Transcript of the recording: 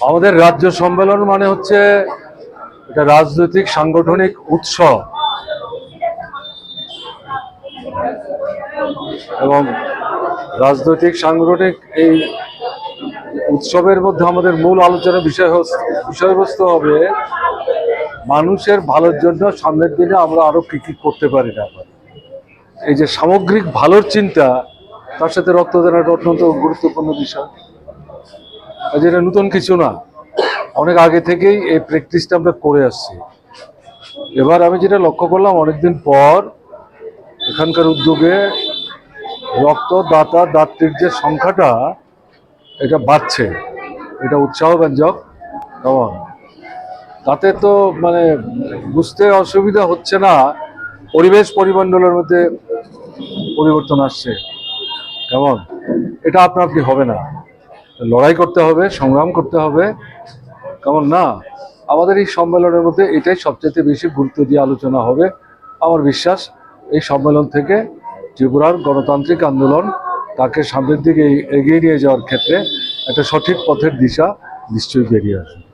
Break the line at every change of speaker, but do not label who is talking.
আমাদের রাজ্য সম্মেলন মানে হচ্ছে এটা রাজনৈতিক সাংগঠনিক উৎসব। এবং রাজনৈতিক সাংগঠনিক এই উৎসবের মধ্যে আমাদের মূল আলোচনা বিষয় বিষয়বস্তু হবে মানুষের ভালোর জন্য সামনের দিনে আমরা আরও কি কি করতে পারি না এই যে সামগ্রিক ভালোর চিন্তা, তার সাথে রক্তদান একটা অত্যন্ত গুরুত্বপূর্ণ বিষয়। যেটা নতুন কিছু না। অনেক আগে থেকেই এই প্র্যাকটিসটা আমরা করে আসছি। এবার আমি যেটা লক্ষ্য করলাম, অনেকদিন পর এখানকার উদ্যোগে রক্তদাতা দাত্রীর যে সংখ্যাটা, এটা বাড়ছে। এটা উৎসাহব্যঞ্জক। কেমন তাতে তো মানে বুঝতে অসুবিধা হচ্ছে না। পরিবেশ পরিমণ্ডলের মধ্যে পরিবর্তন আসছে। কেমন এটা আপনা আপনি হবে না? লড়াই করতে হবে, সংগ্রাম করতে হবে। কেমন না? আমাদের এই সম্মেলনের মধ্যে এটাই সবচেয়ে বেশি গুরুত্ব দিয়ে আলোচনা হবে। আমার বিশ্বাস, এই সম্মেলন থেকে ত্রিপুরার গণতান্ত্রিক আন্দোলন তাকে সামনের দিকে এগিয়ে নিয়ে যাওয়ার ক্ষেত্রে একটা সঠিক পথের দিশা নিশ্চয়ই বেরিয়ে আসবে।